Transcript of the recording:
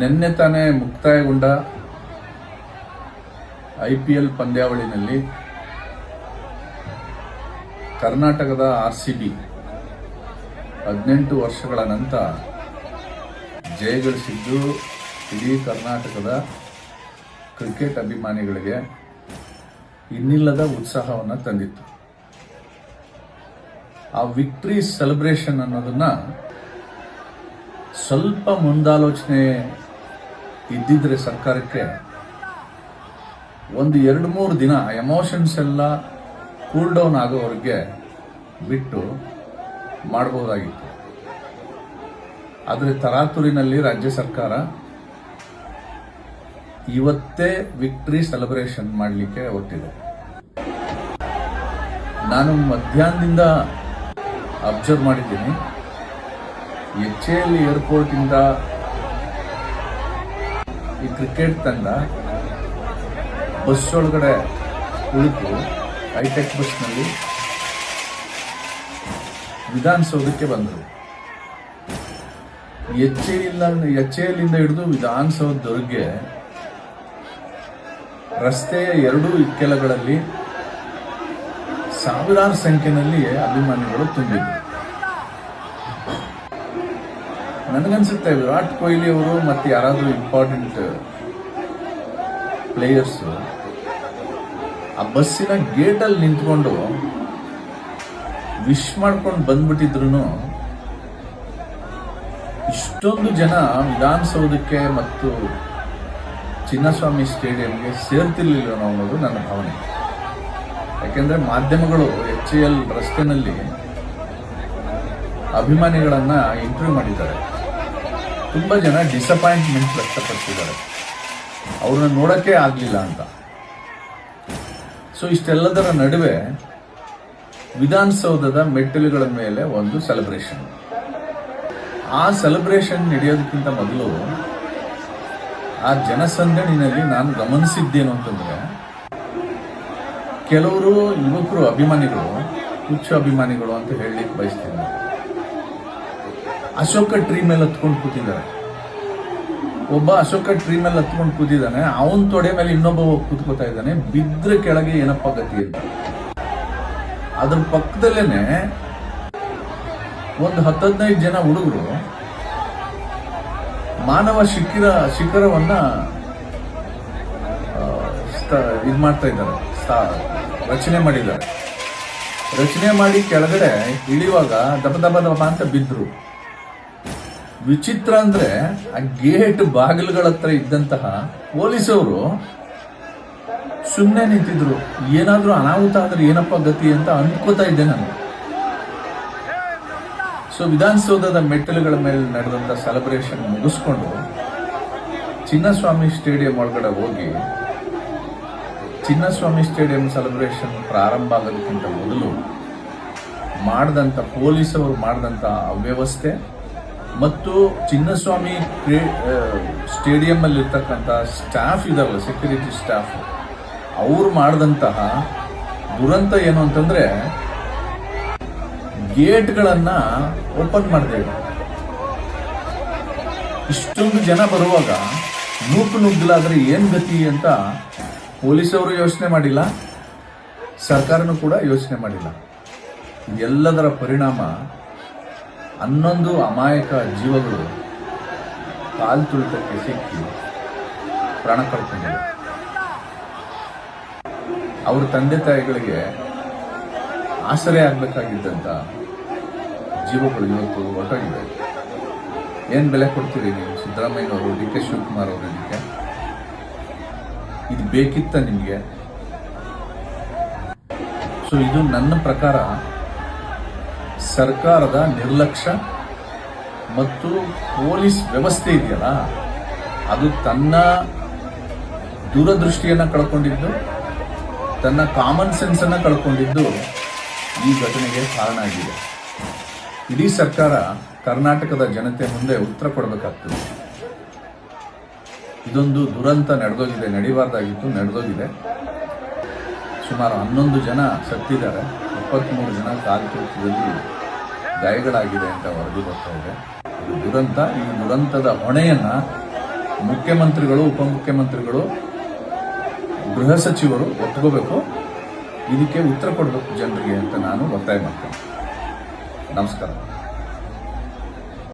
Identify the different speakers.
Speaker 1: ನಿನ್ನೆ ತಾನೇ ಮುಕ್ತಾಯಗೊಂಡ ಐ ಪಿ ಎಲ್ ಪಂದ್ಯಾವಳಿನಲ್ಲಿ ಕರ್ನಾಟಕದ ಆರ್ ಸಿ ಬಿ ಹದಿನೆಂಟು ವರ್ಷಗಳ ನಂತರ ಜಯಗಳಿಸಿದ್ದು ಇಡೀ ಕರ್ನಾಟಕದ ಕ್ರಿಕೆಟ್ ಅಭಿಮಾನಿಗಳಿಗೆ ಇನ್ನಿಲ್ಲದ ಉತ್ಸಾಹವನ್ನು ತಂದಿತ್ತು. ಆ ವಿಕ್ಟ್ರಿ ಸೆಲೆಬ್ರೇಷನ್ ಅನ್ನೋದನ್ನ ಸ್ವಲ್ಪ ಮುಂದಾಲೋಚನೆ ಇದ್ದಿದ್ರೆ ಸರ್ಕಾರಕ್ಕೆ ಒಂದು ಎರಡು ಮೂರು ದಿನ ಎಮೋಷನ್ಸ್ ಎಲ್ಲ ಕೂಲ್ ಡೌನ್ ಆಗೋವರೆಗೆ ಬಿಟ್ಟು ಮಾಡಬಹುದಾಗಿತ್ತು ಆದರೆ ತರಾತುರಿನಲ್ಲಿ ರಾಜ್ಯ ಸರ್ಕಾರ ಇವತ್ತೇ ವಿಕ್ಟ್ರಿ ಸೆಲೆಬ್ರೇಷನ್ ಮಾಡಲಿಕ್ಕೆ ಹೊರಟಿದೆ. ನಾನು ಮಧ್ಯಾಹ್ನದಿಂದ ಅಬ್ಸರ್ವ್ ಮಾಡಿದ್ದೀನಿ. ಎಚ್ ಎಲ್ ಏರ್ಪೋರ್ಟಿಂದ ಈ ಕ್ರಿಕೆಟ್ ತಂಡ ಬಸ್ ಒಳಗಡೆ ಕುಳಿತು ಹೈಟೆಕ್ ಬಸ್ನಲ್ಲಿ ವಿಧಾನಸೌಧಕ್ಕೆ ಬಂದರು. ಎಚ್ ಎಚ್ ಎಲ್ಲಿಂದ ಹಿಡಿದು ವಿಧಾನಸೌಧದವರೆಗೆ ರಸ್ತೆಯ ಎರಡೂ ಇಕ್ಕೆಲಗಳಲ್ಲಿ ಸಾವಿರಾರು ಸಂಖ್ಯೆಯಲ್ಲಿ ಅಭಿಮಾನಿಗಳು ತುಂಬಿದ್ರು. ನನಗನ್ಸುತ್ತೆ, ವಿರಾಟ್ ಕೊಹ್ಲಿ ಅವರು ಮತ್ತೆ ಯಾರಾದರೂ ಇಂಪಾರ್ಟೆಂಟ್ ಪ್ಲೇಯರ್ಸು ಆ ಬಸ್ಸಿನ ಗೇಟಲ್ಲಿ ನಿಂತ್ಕೊಂಡು ವಿಶ್ ಮಾಡ್ಕೊಂಡು ಬಂದ್ಬಿಟ್ಟಿದ್ರು ಇಷ್ಟೊಂದು ಜನ ವಿಧಾನಸೌಧಕ್ಕೆ ಮತ್ತು ಚಿನ್ನಸ್ವಾಮಿ ಸ್ಟೇಡಿಯಂಗೆ ಸೇರ್ತಿರ್ಲಿಲ್ಲ ಅನ್ನೋದು ನನ್ನ ಭಾವನೆ. ಯಾಕೆಂದರೆ ಮಾಧ್ಯಮಗಳು ಎಚ್ ಎಲ್ ರಸ್ತೆನಲ್ಲಿ ಅಭಿಮಾನಿಗಳನ್ನ ಇಂಟರ್ವ್ಯೂ ಮಾಡಿದ್ದಾರೆ. ತುಂಬಾ ಜನ ಡಿಸಪಾಯಿಂಟ್ಮೆಂಟ್ ವ್ಯಕ್ತಪಡಿಸಿದ್ದಾರೆ. ಅವ್ರನ್ನ ನೋಡಕ್ಕೆ ಆಗಲಿಲ್ಲ ಅಂತ. ಸೊ ಇಷ್ಟೆಲ್ಲದರ ನಡುವೆ ವಿಧಾನಸೌಧದ ಮೆಟ್ಟಿಲುಗಳ ಮೇಲೆ ಒಂದು ಸೆಲೆಬ್ರೇಷನ್ ಆ ಸೆಲೆಬ್ರೇಷನ್ ನಡೆಯೋದಕ್ಕಿಂತ ಮೊದಲು ಆ ಜನಸಂದಣಿನಲ್ಲಿ ನಾನು ಗಮನಿಸಿದ್ದೇನು ಅಂತಂದ್ರೆ, ಕೆಲವರು ಯುವಕರು ಅಭಿಮಾನಿಗಳು, ಹುಚ್ಚು ಅಭಿಮಾನಿಗಳು ಅಂತ ಹೇಳಲಿಕ್ಕೆ ಬಯಸ್ತೀನಿ. ಅಶೋಕ ಟ್ರೀ ಮೇಲೆ ಹತ್ಕೊಂಡು ಕೂತಿದ್ದಾರೆ. ಒಬ್ಬ ಅಶೋಕ ಟ್ರೀ ಮೇಲೆ ಹತ್ಕೊಂಡು ಕೂತಿದ್ದಾನೆ, ಅವನ ತೊಡೆ ಮೇಲೆ ಇನ್ನೊಬ್ಬ ಕೂತ್ಕೋತಾ ಇದ್ದಾನೆ, ಬಿದ್ರ ಕೆಳಗೆ ಏನಪ್ಪ ಗತಿ ಅಂತ. ಅದ್ರ ಪಕ್ಕದಲ್ಲೇನೆ ಒಂದು ಹತ್ತದೈದು ಜನ ಹುಡುಗರು ಮಾನವ ಶಿಖರ, ಶಿಖರವನ್ನ ಇದು ಮಾಡ್ತಾ ಇದ್ದಾರೆ ರಚನೆ ಮಾಡಿದ್ದಾರೆ. ರಚನೆ ಮಾಡಿ ಕೆಳಗಡೆ ಇಳಿಯುವಾಗ ದಬ ದಬ ದಬ ಅಂತ ಬಿದ್ರು. ವಿಚಿತ್ರ ಅಂದ್ರೆ ಆ ಗೇಟ್ ಬಾಗಿಲುಗಳ ಹತ್ರ ಇದ್ದಂತಹ ಪೊಲೀಸವರು ಸುಮ್ಮನೆ ನಿಂತಿದ್ರು. ಏನಾದ್ರೂ ಅನಾಹುತ ಆದ್ರೆ ಏನಪ್ಪ ಗತಿ ಅಂತ ಅಂದ್ಕೋತಾ ಇದ್ದೆ ನಾನು. ಸೊ ವಿಧಾನಸೌಧದ ಮೆಟ್ಟಿಲುಗಳ ಮೇಲೆ ನಡೆದಂತ ಸೆಲೆಬ್ರೇಷನ್ ಮುಗಿಸ್ಕೊಂಡು ಚಿನ್ನಸ್ವಾಮಿ ಸ್ಟೇಡಿಯಂ ಒಳಗಡೆ ಹೋಗಿ ಚಿನ್ನಸ್ವಾಮಿ ಸ್ಟೇಡಿಯಂ ಸೆಲೆಬ್ರೇಷನ್ ಪ್ರಾರಂಭ ಆಗೋದಕ್ಕಿಂತ ಮೊದಲು ಮಾಡಿದಂಥ ಪೊಲೀಸವರು ಮಾಡಿದಂಥ ಅವ್ಯವಸ್ಥೆ ಮತ್ತು ಚಿನ್ನಸ್ವಾಮಿ ಸ್ಟೇಡಿಯಂ ಅಲ್ಲಿ ಇರ್ತಕ್ಕಂಥ ಸ್ಟಾಫ್ ಇದಾವೆ ಸೆಕ್ಯೂರಿಟಿ ಸ್ಟಾಫ್ ಅವರು ಮಾಡಿದಂತಹ ದುರಂತ ಏನು ಅಂತಂದರೆ ಗೇಟ್ಗಳನ್ನು ಓಪನ್ ಮಾಡಿದೆ. ಇಷ್ಟೊಂದು ಜನ ಬರುವಾಗ ನೂಕು ನುಗ್ಗಲಾದರೆ ಏನು ಗತಿ ಅಂತ ಪೊಲೀಸವರು ಯೋಚನೆ ಮಾಡಿಲ್ಲ, ಸರ್ಕಾರನೂ ಕೂಡ ಯೋಚನೆ ಮಾಡಿಲ್ಲ. ಎಲ್ಲದರ ಪರಿಣಾಮ ಹನ್ನೊಂದು ಅಮಾಯಕ ಜೀವಗಳು ಕಾಲು ತುಳಿತಕ್ಕೆ ಸಿಕ್ಕಿ ಪ್ರಾಣ ಕಳ್ಕೊಂಡಿವೆ. ಅವ್ರ ತಂದೆ ತಾಯಿಗಳಿಗೆ ಆಸರೆ ಆಗ್ಬೇಕಾಗಿದ್ದಂಥ ಜೀವಗಳು ಇವತ್ತು ಒಟ್ಟಾಗಿದೆ ಏನ್ ಬೆಲೆ ಕೊಡ್ತೀರಿ ನೀವು? ಸಿದ್ದರಾಮಯ್ಯನವರು, ಡಿ ಕೆ ಶಿವಕುಮಾರ್ ಅವರು ಇದಕ್ಕೆ ಇದು ಬೇಕಿತ್ತ ನಿಮಗೆ? ಸೊ ಇದು ನನ್ನ ಪ್ರಕಾರ ಸರ್ಕಾರದ ನಿರ್ಲಕ್ಷ್ಯ ಮತ್ತು ಪೊಲೀಸ್ ವ್ಯವಸ್ಥೆ ಇದೆಯಲ್ಲ, ಅದು ತನ್ನ ದೂರದೃಷ್ಟಿಯನ್ನು ಕಳ್ಕೊಂಡಿದ್ದು, ತನ್ನ ಕಾಮನ್ ಸೆನ್ಸನ್ನು ಕಳ್ಕೊಂಡಿದ್ದು ಈ ಘಟನೆಗೆ ಕಾರಣ ಆಗಿದೆ. ಇಡೀ ಸರ್ಕಾರ ಕರ್ನಾಟಕದ ಜನತೆ ಮುಂದೆ ಉತ್ತರ ಕೊಡಬೇಕಾಗ್ತದೆ. ಇದೊಂದು ದುರಂತ ನಡೆದೋಗಿದೆ, ನಡೀಬಾರ್ದಾಗಿತ್ತು, ನಡೆದೋಗಿದೆ. ಸುಮಾರು ಹನ್ನೊಂದು ಜನ ಸತ್ತಿದ್ದಾರೆ ಇಪ್ಪತ್ತ್ಮೂರು ಜನ ಕಾಲ್ತುಳಿತದಲ್ಲಿ ಗಾಯಗಳಾಗಿದೆ ಅಂತ ವರದಿ ಬರ್ತಾ ಇದೆ. ದುರಂತ. ಈ ದುರಂತದ ಹೊಣೆಯನ್ನ ಮುಖ್ಯಮಂತ್ರಿಗಳು, ಉಪಮುಖ್ಯಮಂತ್ರಿಗಳು, ಗೃಹ ಸಚಿವರು ಒತ್ಕೋಬೇಕು ಇದಕ್ಕೆ ಉತ್ತರ ಕೊಡಬೇಕು ಜನರಿಗೆ ಅಂತ ನಾನು ಒತ್ತಾಯ ಮಾಡ್ತೇನೆ. ನಮಸ್ಕಾರ.